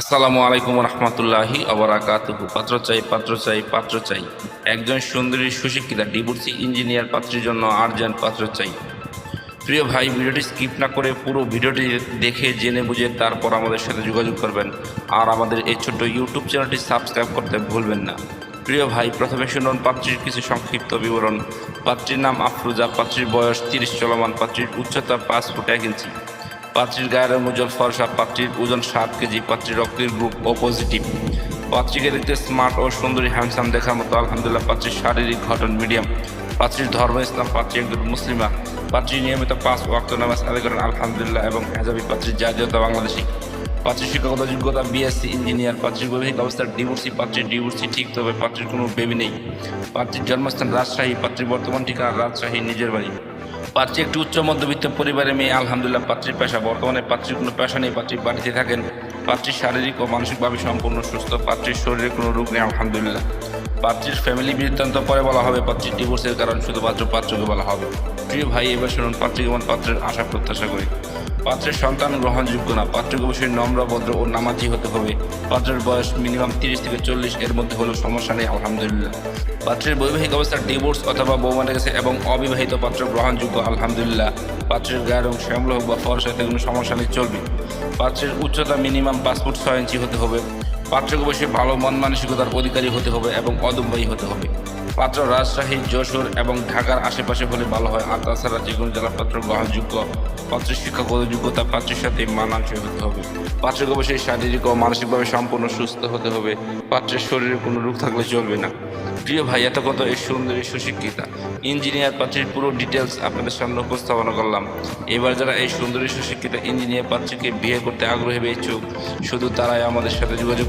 আসসালামু আলাইকুম রহমতুল্লাহি অবরাকাতুহু পাত্র চাই পাত্র চাই পাত্র চাই। একজন সুন্দরী সুশিক্ষিতা, ডিভোর্সি ইঞ্জিনিয়ার পাত্রের জন্য আর্জেন্ট পাত্র চাই। প্রিয় ভাই, ভিডিওটি স্কিপ না করে পুরো ভিডিওটি দেখে, জেনে বুঝে তারপর আমাদের সাথে যোগাযোগ করবেন। আর আমাদের এই ছোট্ট ইউটিউব চ্যানেলটি সাবস্ক্রাইব করতে ভুলবেন না। প্রিয় ভাই, প্রথমে শুনুন পাত্রীর কিছু সংক্ষিপ্ত বিবরণ। পাত্রীর নাম আফরুজা, পাত্রীর বয়স তিরিশ, চলমান পাত্রীর উচ্চতা পাঁচ ফুট এক ইঞ্চি। পাত্রীর গায়ের রং উজ্জ্বল, ফর্সা পাত্রীর ওজন সাত কেজি, পাত্রীর রক্তের গ্রুপ ও পজিটিভ পাত্রীকে দেখতে স্মার্ট ও সুন্দরী হ্যান্ডসাম দেখার মতো আলহামদুলিল্লাহ পাত্রীর শারীরিক ঘটন মিডিয়াম পাত্রীর ধর্ম ইসলাম, পাত্রী একজন মুসলিমা। পাত্রী নিয়মিত পাঁচ ওয়াক্ত নামাজ আদায় করেন, আলহামদুলিল্লাহ, এবং হেজাবি পাত্রীর জাতীয়তা বাংলাদেশি। পাত্রীর শিক্ষাগত যোগ্যতা বিএসসি ইঞ্জিনিয়ার পাত্রীর বৈবাহিক অবস্থার ডিভোর্সি পাত্রীর ডিভোর্সি ঠিক, তবে পাত্রীর কোনো বেবি নেই। পাত্রীর জন্মস্থান রাজশাহী, পাত্রীর বর্তমান ঠিকানা রাজশাহী, নিজের বাড়ি। পাত্রী একটি উচ্চ মধ্যবিত্ত পরিবারের মেয়ে, আলহামদুলিল্লাহ, পাত্রীর পেশা, বর্তমানে পাত্রীর কোনো পেশা নেই, পাত্রী বাড়িতে থাকেন। পাত্রীর শারীরিক ও মানসিকভাবে সম্পূর্ণ সুস্থ। পাত্রীর শরীরে কোনো রোগ নেই, আলহামদুলিল্লাহ। পাত্রীর ফ্যামিলি বৃত্তান্ত পরে বলা হবে পাত্রীর ডিভোর্সের কারণ, শুধুমাত্র পাত্রকে বলা হবে। প্রিয় ভাই, এবার শুনুন পাত্রী কেমন পাত্রের আশা প্রত্যাশা করি। পাত্রের সন্তান গ্রহণযোগ্য না, পাত্রকে অবশ্যই নম্র, ভদ্র ও নামাজি হতে হবে। পাত্রের বয়স মিনিমাম তিরিশ থেকে চল্লিশ, এর মধ্যে হলেও সমস্যা নেই, আলহামদুলিল্লাহ। পাত্রের বৈবাহিক অবস্থার ডিভোর্স অথবা বৌমানে গেছে এবং অবিবাহিত পাত্র গ্রহণযোগ্য, আলহামদুলিল্লাহ। পাত্রের গায়ের রং শ্যামল হোক বা ফরসাতে কোনো সমস্যা নেই চলবে। পাত্রের উচ্চতা মিনিমাম পাসপোর্ট ছয় ইঞ্চি হতে হবে। পাত্রকে বসে ভালো, মন মানসিকতার অধিকারী হতে হবে এবং অদম্বায়ী হতে হবে। পাত্র রাজশাহী, যশোর এবং ঢাকার আশেপাশে হলে ভালো হয়। আর তাছাড়া যে কোনো জেলা পাত্র গ্রহণযোগ্য পাত্রের শিক্ষাগত যোগ্যতা পাত্রের সাথে মানানসই হতে হবে। পাত্রকে অবশ্যই শারীরিক ও মানসিকভাবে সম্পূর্ণ সুস্থ হতে হবে। পাত্রের শরীরে কোনো রোগ থাকলে চলবে না। প্রিয় ভাই, এত কত এই সুন্দরী সুশিক্ষিতা। ইঞ্জিনিয়ার পাত্রীর পুরো ডিটেলস আপনাদের সামনে উপস্থাপনা করলাম। এবার যারা এই সুন্দরী সুশিক্ষিতা ইঞ্জিনিয়ার পাত্রীকে বিয়ে করতে আগ্রহী ইচ্ছুক, শুধু তারাই আমাদের সাথে যোগাযোগ